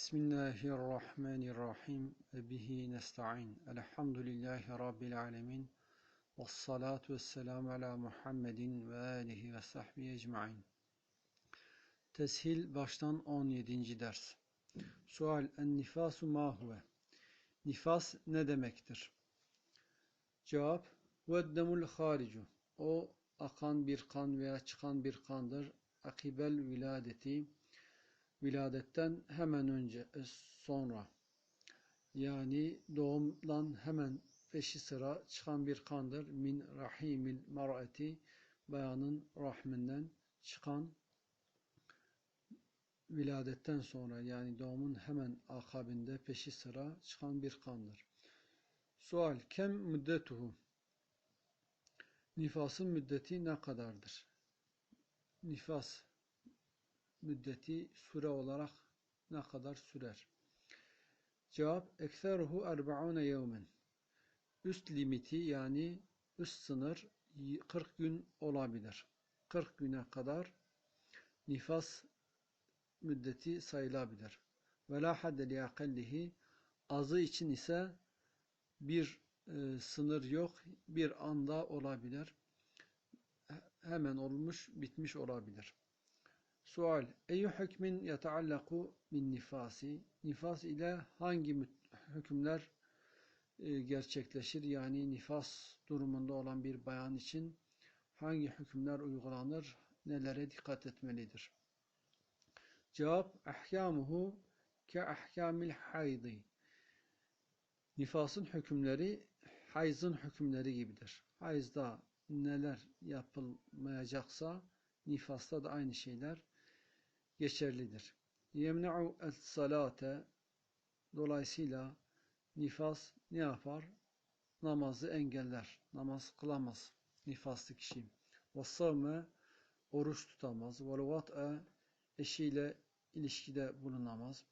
Bismillahirrahmanirrahim ve bihi nesta'in. Elhamdülillahi Rabbil alemin. Ve salatu ve selamu ala Muhammedin ve alihi ve sahbihi ecma'in. Teshil baştan 17. ders. Sual en nifasu ma huve? Nifas ne demektir? Cevap veddemul haricu. O akan bir kan veya çıkan bir kandır. Akibel viladeti viladetten hemen önce e, sonra yani doğumdan hemen peşi sıra çıkan bir kandır. Min rahimil mar'ati bayanın rahminden çıkan viladetten sonra yani doğumun hemen akabinde peşi sıra çıkan bir kandır. Sual kem müddetuhu Nifasın müddeti ne kadardır? Nifas müddeti süre olarak ne kadar sürer? Cevap ekseruhu erbaune yevmen. Üst limiti yani üst sınır 40 gün olabilir. 40 güne kadar nifas müddeti sayılabilir. Ve la hadde azı için ise bir e, sınır yok. Bir anda olabilir. Hemen olmuş, bitmiş olabilir. Sual. Eyyü hükmin yeteallaku min nifasi? Nifas ile hangi hükümler e, gerçekleşir? Yani nifas durumunda olan bir bayan için hangi hükümler uygulanır? Nelere dikkat etmelidir? Cevap. Ahkamuhu ke ahkamil haydi. Nifasın hükümleri hayzın hükümleri gibidir. Hayızda neler yapılmayacaksa nifasta da aynı şeyler geçerlidir. Yemne'u es-salate dolayısıyla nifas ne yapar? Namazı engeller. Namaz kılamaz nifaslı kişi. Ve savme oruç tutamaz. Ve vat'e eşiyle ilişkide bulunamaz.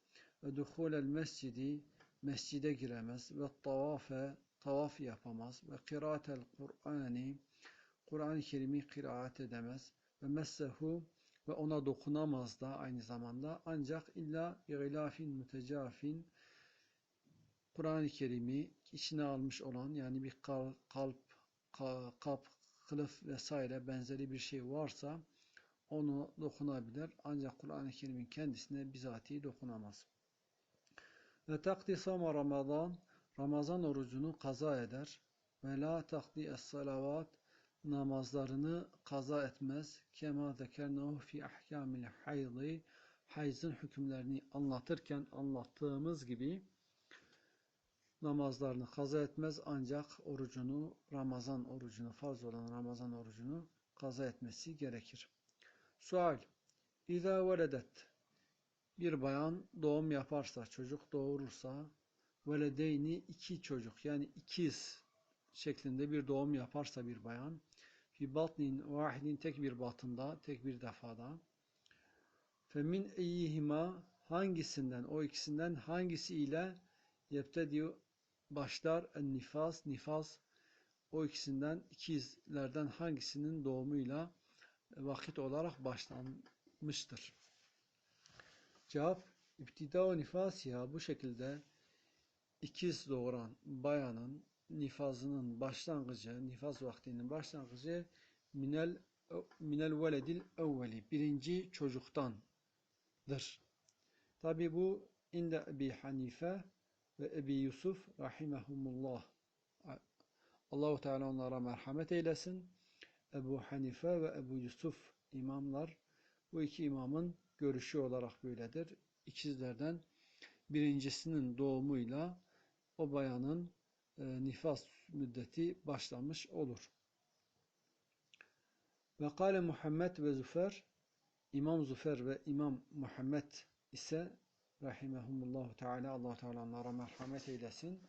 Ve duhulel mescidi mescide giremez. Ve tavafe tavaf yapamaz. Ve kiraatel Kur'ani Kur'an-ı Kerim'i kıraat edemez. Ve messehu ve ona dokunamaz da aynı zamanda ancak illa gılafin mütecafin Kur'an-ı Kerim'i içine almış olan yani bir kalp, kap, kılıf vesaire benzeri bir şey varsa onu dokunabilir. Ancak Kur'an-ı Kerim'in kendisine bizatihi dokunamaz. Ve takdisama Ramazan Ramazan orucunu kaza eder. Ve la takdi es salavat namazlarını kaza etmez. Kema zekernahu fi ahkamil hayzi hayzın hükümlerini anlatırken anlattığımız gibi namazlarını kaza etmez ancak orucunu Ramazan orucunu farz olan Ramazan orucunu kaza etmesi gerekir. Sual İza veledet bir bayan doğum yaparsa, çocuk doğurursa veledeyni iki çocuk yani ikiz şeklinde bir doğum yaparsa bir bayan fi batnin vahidin tek bir batında, tek bir defada femin eyyihima hangisinden, o ikisinden hangisi ile yeptedi başlar en nifas, nifas o ikisinden ikizlerden hangisinin doğumuyla vakit olarak başlanmıştır. Cevap İptida nifas bu şekilde ikiz doğuran bayanın nifazının başlangıcı, nifaz vaktinin başlangıcı minel minel veledil evveli birinci çocuktandır. Tabi bu inde Ebi Hanife ve Ebi Yusuf rahimehumullah. Allahu Teala onlara merhamet eylesin. Ebu Hanife ve Ebu Yusuf imamlar bu iki imamın görüşü olarak böyledir. İkizlerden birincisinin doğumuyla o bayanın nifas müddeti başlamış olur. Ve kâle Muhammed ve Züfer İmam Züfer ve İmam Muhammed ise rahimehumullahu teala Allah Teala onlara merhamet eylesin.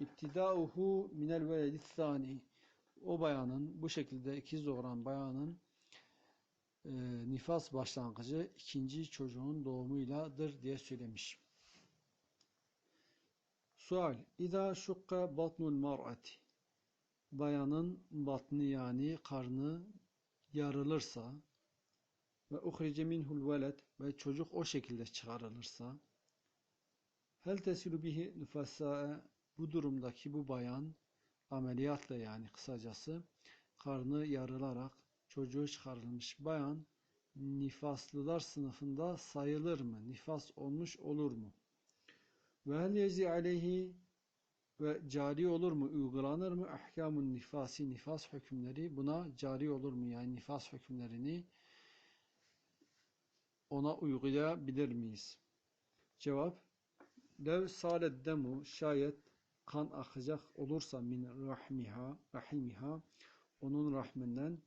İptidauhu minel veledi thani o bayanın bu şekilde ikiz doğuran bayanın e, nifas başlangıcı ikinci çocuğun doğumuyladır diye söylemiş. Sual. İza şukka batnul mar'ati. Bayanın batni yani karnı yarılırsa ve uhrice minhul veled ve çocuk o şekilde çıkarılırsa Hel tesilu bihi bu durumdaki bu bayan ameliyatla yani kısacası karnı yarılarak çocuğu çıkarılmış bayan nifaslılar sınıfında sayılır mı? Nifas olmuş olur mu? Ve hel yezi aleyhi ve cari olur mu? Uygulanır mı? Ahkamun nifasi nifas hükümleri buna cari olur mu? Yani nifas hükümlerini ona uygulayabilir miyiz? Cevap Lev salet demu şayet kan akacak olursa min rahmiha rahimiha onun rahminden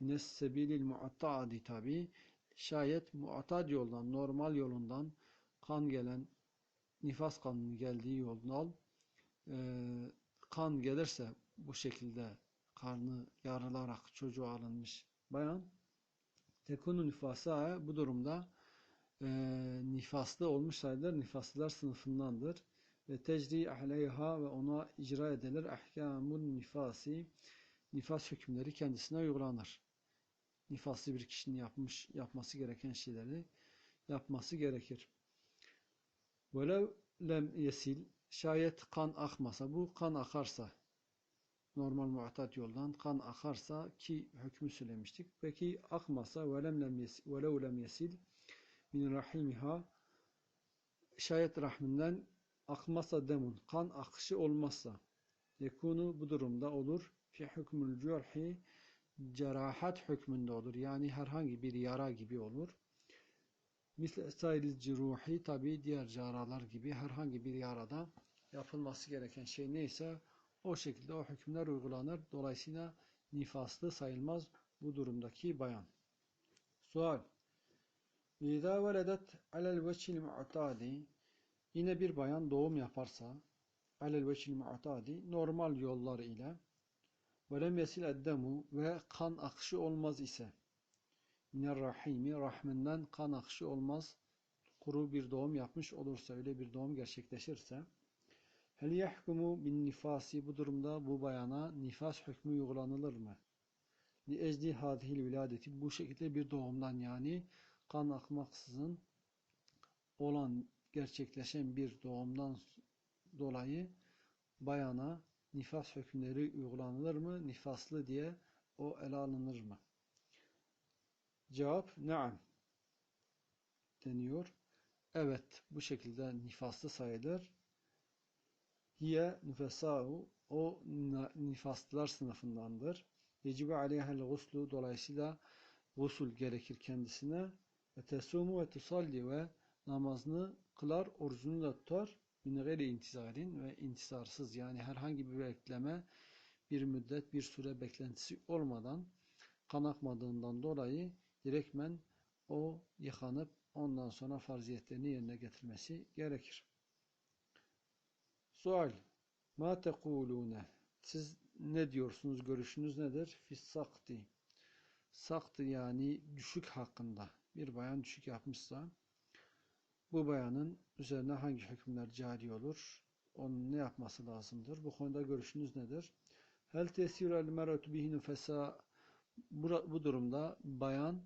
mines sebilil muattadi tabi şayet muattad yoldan normal yolundan kan gelen nifas kanının geldiği yoldan e, kan gelirse bu şekilde karnı yarılarak çocuğu alınmış bayan tekunu nifasa bu durumda e, nifaslı olmuş sayılır. Nifaslılar sınıfındandır. Ve tecri ahleyha ve ona icra edilir. Ahkamun nifasi nifas hükümleri kendisine uygulanır. Nifaslı bir kişinin yapmış yapması gereken şeyleri yapması gerekir. Velev lem yesil şayet kan akmasa bu kan akarsa normal muatat yoldan kan akarsa ki hükmü söylemiştik. Peki akmasa velem lem yesil, velev lem yesil min rahimiha şayet rahminden akmasa demun kan akışı olmazsa yekunu bu durumda olur fi hükmül cürhi cerahat hükmünde olur. Yani herhangi bir yara gibi olur. Misle esairil ciruhi tabi diğer yaralar gibi herhangi bir yarada yapılması gereken şey neyse o şekilde o hükümler uygulanır. Dolayısıyla nifaslı sayılmaz bu durumdaki bayan. Sual İza veledet alel veçil mu'tadi yine bir bayan doğum yaparsa alel veçil mu'tadi normal yollar ile velem yesil eddemu ve kan akışı olmaz ise miner rahimi rahminden kan akışı olmaz kuru bir doğum yapmış olursa öyle bir doğum gerçekleşirse hel yahkumu bin nifasi bu durumda bu bayana nifas hükmü uygulanılır mı? Li ecdi hadihil viladeti bu şekilde bir doğumdan yani kan akmaksızın olan gerçekleşen bir doğumdan dolayı bayana nifas hükümleri uygulanılır mı? Nifaslı diye o ele alınır mı? Cevap naam deniyor. Evet bu şekilde nifaslı sayılır. Hiye nüfesâhu o nifaslılar sınıfındandır. Yecibe aleyhel guslu dolayısıyla gusul gerekir kendisine ve tesumu ve tusalli ve namazını kılar, orucunu da tutar. Min gayri intizarin ve intizarsız yani herhangi bir bekleme, bir müddet, bir süre beklentisi olmadan kan akmadığından dolayı direktmen o yıkanıp ondan sonra farziyetlerini yerine getirmesi gerekir. Sual Ma tekulune Siz ne diyorsunuz? Görüşünüz nedir? Fissakti Saktı yani düşük hakkında bir bayan düşük yapmışsa bu bayanın üzerine hangi hükümler cari olur? Onun ne yapması lazımdır? Bu konuda görüşünüz nedir? Hel tesir el meratu bihi nüfesa bu durumda bayan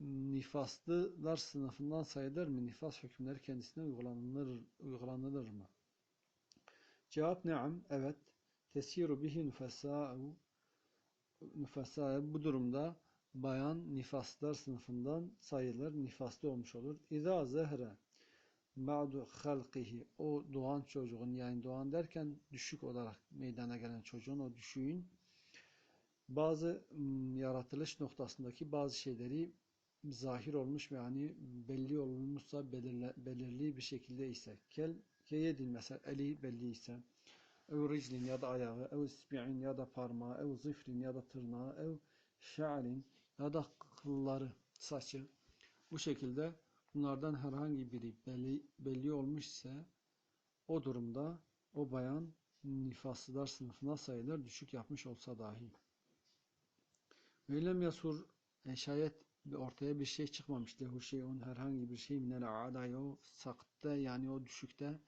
nifaslılar sınıfından sayılır mı? Nifas hükümleri kendisine uygulanılır, uygulanılır mı? Cevap neam, evet. Tesiru bihi nüfesa bu durumda bayan nifaslar sınıfından sayılır, nifaslı olmuş olur. İza zehre ba'du halqihi o doğan çocuğun yani doğan derken düşük olarak meydana gelen çocuğun o düşüğün bazı yaratılış noktasındaki bazı şeyleri zahir olmuş ve yani belli olmuşsa belirli, belirli bir şekilde ise kel keyedin mesela eli belli ise ev riclin ya da ayağı ev isbi'in ya da parmağı ev zifrin ya da tırnağı ev şa'rin ya da kılları, saçı bu şekilde bunlardan herhangi biri belli, belli olmuş ise o durumda o bayan nifaslılar sınıfına sayılır düşük yapmış olsa dahi. Veylem yasur e, şayet ortaya bir şey çıkmamış lehu şeyun herhangi bir şey minel adayo sakta yani o düşükte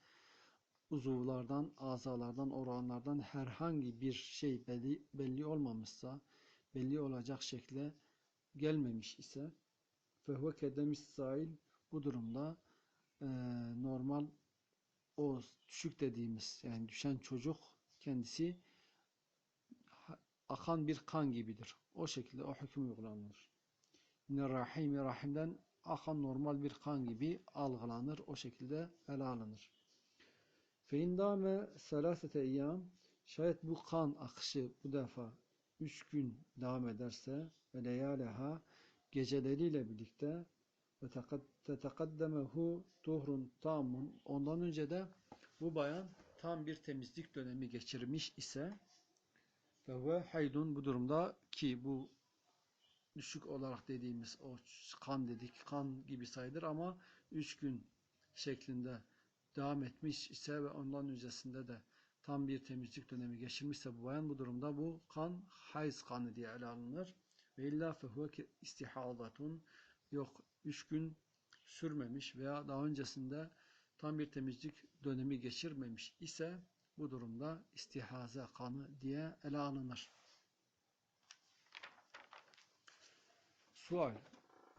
uzuvlardan, azalardan, oranlardan herhangi bir şey belli, belli olmamışsa belli olacak şekle gelmemiş ise fehve kedemis sahil bu durumda e, normal o düşük dediğimiz yani düşen çocuk kendisi akan bir kan gibidir. O şekilde o hüküm uygulanır. Yine rahimi rahimden akan normal bir kan gibi algılanır. O şekilde ele alınır. Feindame selasete eyyam şayet bu kan akışı bu defa üç gün devam ederse ve leyaleha geceleriyle birlikte ve tetekaddemehu tuhrun tamun ondan önce de bu bayan tam bir temizlik dönemi geçirmiş ise ve haydun bu durumda ki bu düşük olarak dediğimiz o kan dedik kan gibi sayılır ama üç gün şeklinde devam etmiş ise ve ondan öncesinde de tam bir temizlik dönemi geçirmişse bu bayan bu durumda bu kan hayız kanı diye ele alınır. Ve illa fehuve istihadatun yok üç gün sürmemiş veya daha öncesinde tam bir temizlik dönemi geçirmemiş ise bu durumda istihaze kanı diye ele alınır. Sual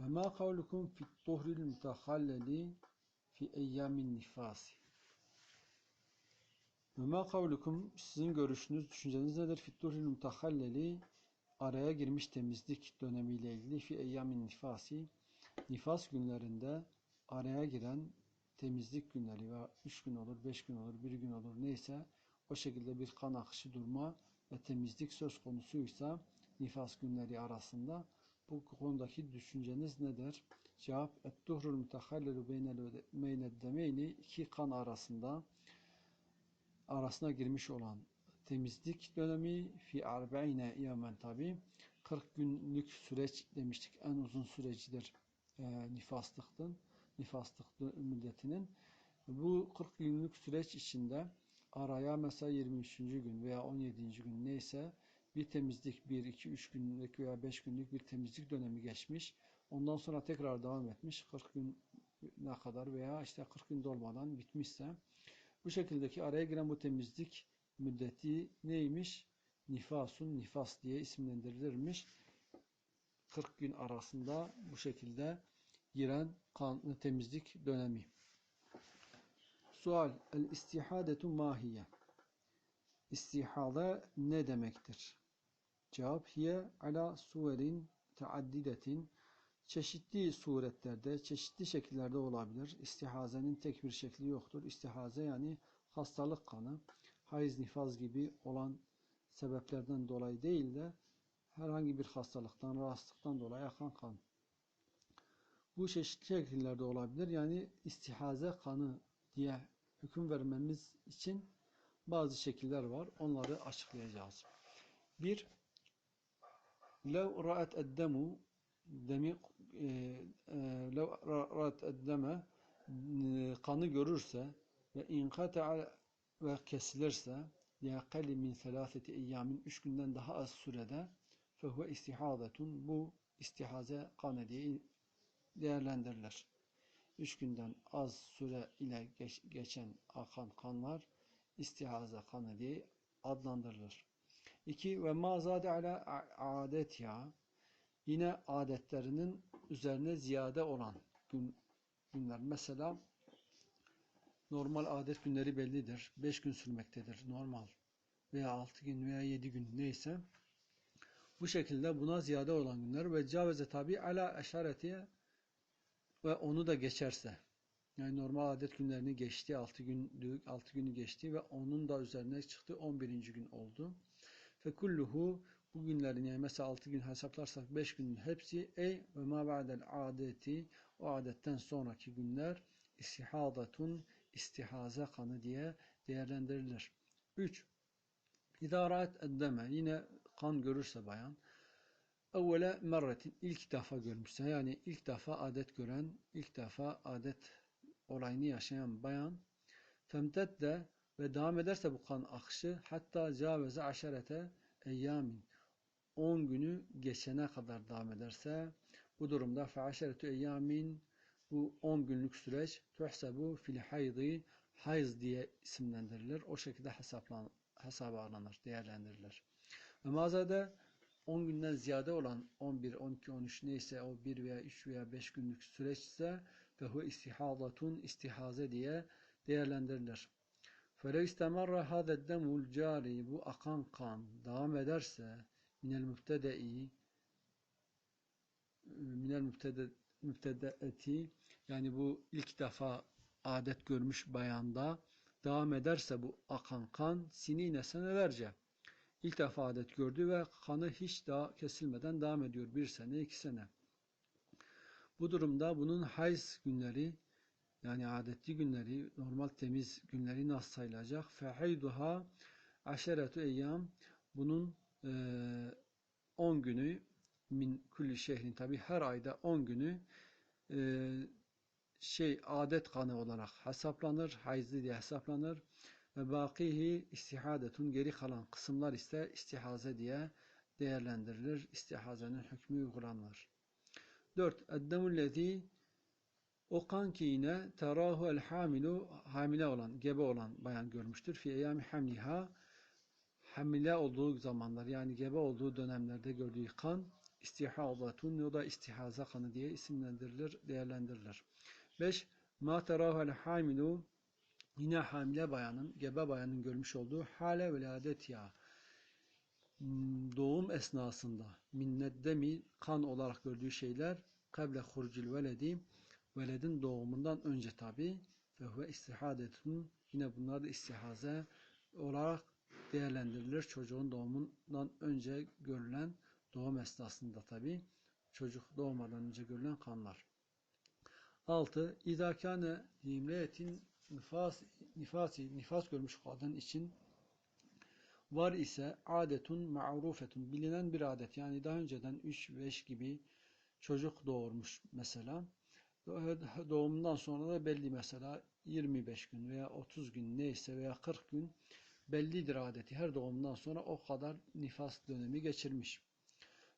ve ma kavlukum fi tuhril mutahalleli fi eyyamin nifasi ve ma kavlukum sizin görüşünüz, düşünceniz nedir? Fi tuhril mutahalleli araya girmiş temizlik dönemiyle ilgili fi eyyamin nifasi nifas günlerinde araya giren temizlik günleri veya 3 gün olur, 5 gün olur, 1 gün olur neyse o şekilde bir kan akışı durma ve temizlik söz konusuysa nifas günleri arasında bu konudaki düşünceniz nedir? Cevap et-tuhrul mutahallelu beyned demeyni iki kan arasında arasına girmiş olan temizlik dönemi fi arba'ine yemen tabi 40 günlük süreç demiştik en uzun sürecidir e, nifaslıktın nifaslık müddetinin bu 40 günlük süreç içinde araya mesela 23. gün veya 17. gün neyse bir temizlik 1, 2, 3 günlük veya 5 günlük bir temizlik dönemi geçmiş. Ondan sonra tekrar devam etmiş. 40 gün ne kadar veya işte 40 gün dolmadan bitmişse bu şekildeki araya giren bu temizlik müddeti neymiş? Nifasun nifas diye isimlendirilirmiş. 40 gün arasında bu şekilde giren kanlı temizlik dönemi. Sual El istihadetu mahiye İstihade ne demektir? Cevap hiye ala suverin teaddidetin çeşitli suretlerde, çeşitli şekillerde olabilir. İstihazenin tek bir şekli yoktur. İstihaze yani hastalık kanı, hayız nifaz gibi olan sebeplerden dolayı değil de herhangi bir hastalıktan, rahatsızlıktan dolayı akan kan. Bu çeşitli şekillerde olabilir. Yani istihaze kanı diye hüküm vermemiz için bazı şekiller var. Onları açıklayacağız. Bir, لو رأت الدم demi لو رأت الدم kanı görürse ve inkata ve kesilirse liakali min selaseti eyyamin üç günden daha az sürede fehuve istihadetun bu istihaze kanı diye değerlendirilir. Üç günden az süre ile geç, geçen akan kanlar istihaze kanı diye adlandırılır. İki ve mazade ala adet ya yine adetlerinin üzerine ziyade olan gün, günler. Mesela normal adet günleri bellidir. Beş gün sürmektedir normal. Veya altı gün veya yedi gün neyse. Bu şekilde buna ziyade olan günler ve caveze tabi ala eşareti ve onu da geçerse yani normal adet günlerini geçti, 6 gün 6 günü geçti ve onun da üzerine çıktı 11. gün oldu. Fe kulluhu bu günlerin yani mesela 6 gün hesaplarsak 5 günün hepsi ey ve ma ba'del adeti o adetten sonraki günler istihadatun istihaze kanı diye değerlendirilir. 3. İdarat eddeme yine kan görürse bayan evvele merretin ilk defa görmüşse yani ilk defa adet gören ilk defa adet olayını yaşayan bayan femtedde ve devam ederse bu kan akışı hatta caveze aşerete eyyamin 10 günü geçene kadar devam ederse bu durumda feaşeretü eyyamin bu 10 günlük süreç tuhsebu fil haydi hayız diye isimlendirilir. O şekilde hesaplan, hesaba alınır, değerlendirilir. Ve mazada 10 günden ziyade olan 11, 12, 13 neyse o 1 veya 3 veya 5 günlük süreçse fehu istihadatun istihaze diye değerlendirilir. فَلَوْ اسْتَمَرَّ هَذَا الدَّمُ الْجَارِ Bu akan kan devam ederse minel mübtedei minel mübtede, mübtedeeti yani bu ilk defa adet görmüş bayanda devam ederse bu akan kan sinine senelerce ilk defa adet gördü ve kanı hiç daha kesilmeden devam ediyor. Bir sene, iki sene. Bu durumda bunun hayz günleri yani adetli günleri, normal temiz günleri nasıl sayılacak? Fehayduha aşeretu eyyam bunun 10 e, günü min külli şehrin tabi her ayda 10 günü e, şey adet kanı olarak hesaplanır. Hayızlı diye hesaplanır ve bakihi istihadetun geri kalan kısımlar ise istihaze diye değerlendirilir. İstihazenin hükmü uygulanır. 4. Eddemüllezi o kan ki yine terahu el hamilu hamile olan, gebe olan bayan görmüştür. Fi eyyami hamliha hamile olduğu zamanlar yani gebe olduğu dönemlerde gördüğü kan istihadatun o da istihaza kanı diye isimlendirilir, değerlendirilir. 5. Ma terahu el hamilu yine hamile bayanın, gebe bayanın görmüş olduğu hale veladet ya doğum esnasında minneddemi kan olarak gördüğü şeyler kable hurcil veledi veledin doğumundan önce tabi ve istihadetun yine bunlar da istihaze olarak değerlendirilir. Çocuğun doğumundan önce görülen doğum esnasında tabi çocuk doğmadan önce görülen kanlar. 6. İzâ kâne himreyetin nifas, nifasi, nifas görmüş kadın için var ise adetun ma'rufetun bilinen bir adet yani daha önceden 3-5 gibi çocuk doğurmuş mesela doğumundan sonra da belli mesela 25 gün veya 30 gün neyse veya 40 gün bellidir adeti. Her doğumundan sonra o kadar nifas dönemi geçirmiş.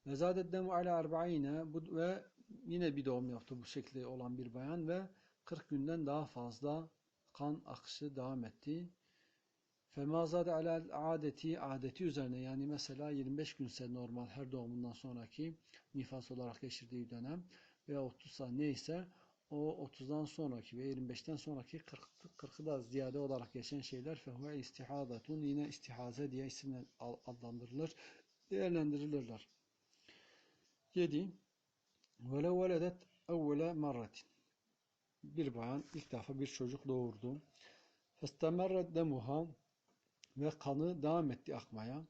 Ve zadeddemu ala arba'ine ve yine bir doğum yaptı bu şekilde olan bir bayan ve 40 günden daha fazla kan akışı devam etti. Femazade alel adeti adeti üzerine yani mesela 25 günse normal her doğumundan sonraki nifas olarak geçirdiği dönem veya 30 neyse o 30'dan sonraki ve 25'ten sonraki 40, 40'ı da ziyade olarak geçen şeyler fehuve istihadatun yine istihaze diye isimle adlandırılır, değerlendirilirler. 7. Velev veledet evvele marratin bir bayan ilk defa bir çocuk doğurdu. Festemerred demuha ve kanı devam etti akmaya.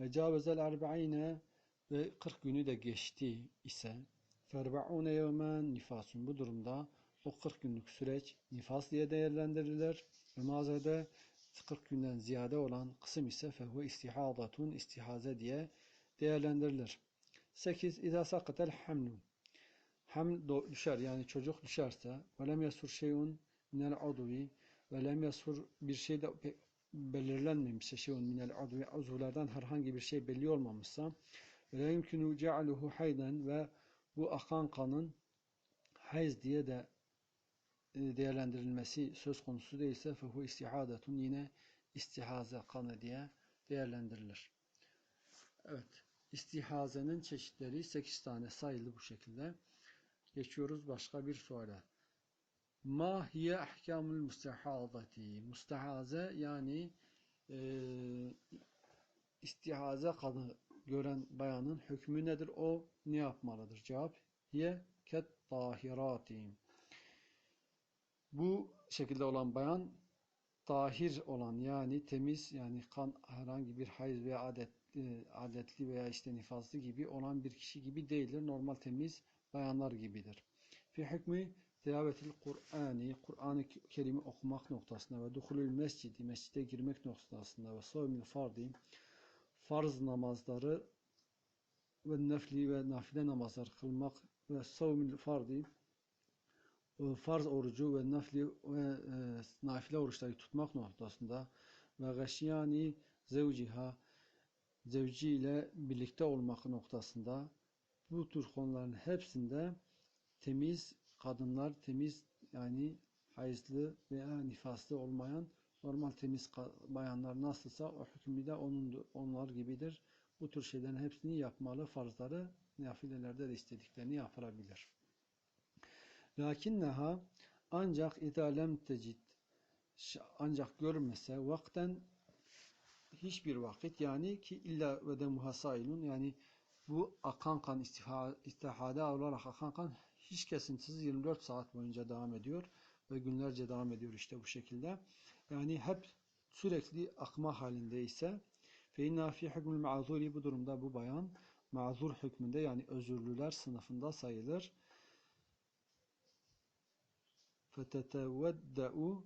Ve cavezel arba'ine ve 40 günü de geçti ise ferbe'une yevmen nifasun. Bu durumda o 40 günlük süreç nifas diye değerlendirilir. Ve mazede 40 günden ziyade olan kısım ise fehu istihadatun istihaze diye değerlendirilir. 8. İza sakatel hamlu hem düşer yani çocuk düşerse ve lem yasur şeyun minel udvi ve lem yasur bir şey de belirlenmemişse şeyun minel udvi uzuvlardan herhangi bir şey belli olmamışsa ve la yumkinu ce'aluhu hayden ve bu akan kanın hayz diye de e, değerlendirilmesi söz konusu değilse fehu istihadetun yine istihaze kanı diye değerlendirilir. Evet. İstihazenin çeşitleri 8 tane sayılı bu şekilde. Geçiyoruz başka bir suale. Ma hiye ahkamul mustahazati. Mustahaze yani e, istihaze kanı gören bayanın hükmü nedir? O ne yapmalıdır? Cevap hiye ket tahirati. Bu şekilde olan bayan tahir olan yani temiz yani kan herhangi bir hayız veya adet, e, adetli veya işte nifaslı gibi olan bir kişi gibi değildir. Normal temiz bayanlar gibidir. Fi hükmü tilavetil Kur'ani, Kur'an-ı Kerim'i okumak noktasında ve duhulül mescidi, mescide girmek noktasında ve savmil fardi, farz namazları ve nefli ve nafile namazlar kılmak ve savmil fardi, farz orucu ve nafli ve e, nafile oruçları tutmak noktasında ve gaşiyani zevciha, zevci ile birlikte olmak noktasında bu tür konuların hepsinde temiz kadınlar, temiz yani hayızlı veya nifaslı olmayan normal temiz bayanlar nasılsa o hükmü de onun, onlar gibidir. Bu tür şeylerin hepsini yapmalı, farzları nafilelerde de istediklerini yapılabilir. Lakinneha ancak idalem tecid ancak görmese vakten hiçbir vakit yani ki illa ve de muhasailun yani bu akan kan istiha, istihada olarak akan kan hiç kesintisiz 24 saat boyunca devam ediyor ve günlerce devam ediyor işte bu şekilde. Yani hep sürekli akma halinde ise fe inna fi hükmül ma'zuri bu durumda bu bayan mazur hükmünde yani özürlüler sınıfında sayılır. fetetevedda'u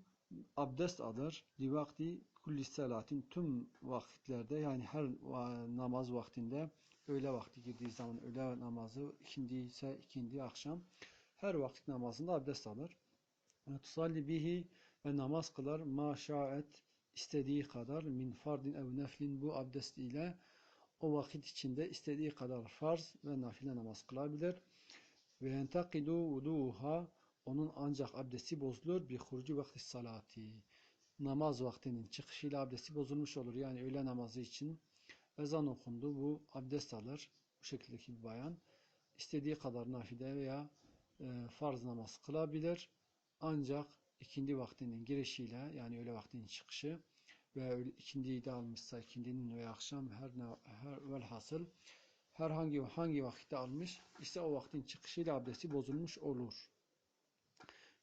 abdest alır li vakti kulli salatin tüm vakitlerde yani her namaz vaktinde öğle vakti girdiği zaman öğle namazı ikindi ise ikindi akşam her vakit namazında abdest alır. Tusalli bihi ve namaz kılar ma şaet istediği kadar min fardin ev neflin bu abdest ile o vakit içinde istediği kadar farz ve nafile namaz kılabilir. Ve yentakidu vuduha onun ancak abdesti bozulur bir hurucu vakti salati. Namaz vaktinin çıkışıyla abdesti bozulmuş olur. Yani öğle namazı için ezan okundu. Bu abdest alır. Bu şekildeki bir bayan. istediği kadar nafile veya e, farz namaz kılabilir. Ancak ikindi vaktinin girişiyle yani öğle vaktinin çıkışı ve ikindiyi de almışsa ikindinin veya akşam her, ne- her velhasıl herhangi hangi vakitte almış ise o vaktin çıkışıyla abdesti bozulmuş olur.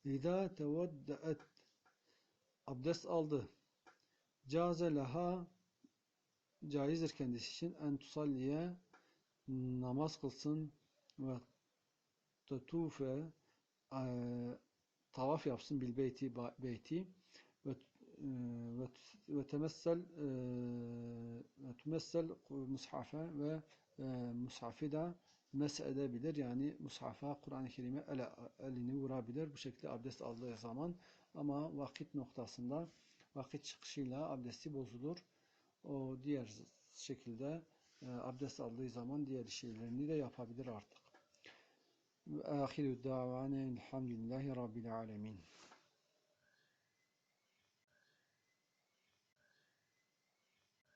İza teveddeet abdest aldı. Caze leha caizdir kendisi için en tusalliye namaz kılsın ve tetufe e, tavaf yapsın bil beyti beyti ve e, ve ve temessel e, ve tümessel mushafe ve mushafı da mes edebilir. Yani mushafa Kur'an-ı Kerim'e ele, elini vurabilir. Bu şekilde abdest aldığı zaman ama vakit noktasında vakit çıkışıyla abdesti bozulur. O diğer şekilde e, abdest aldığı zaman diğer şeylerini de yapabilir artık. Ve ahiru davane elhamdülillahi rabbil alemin.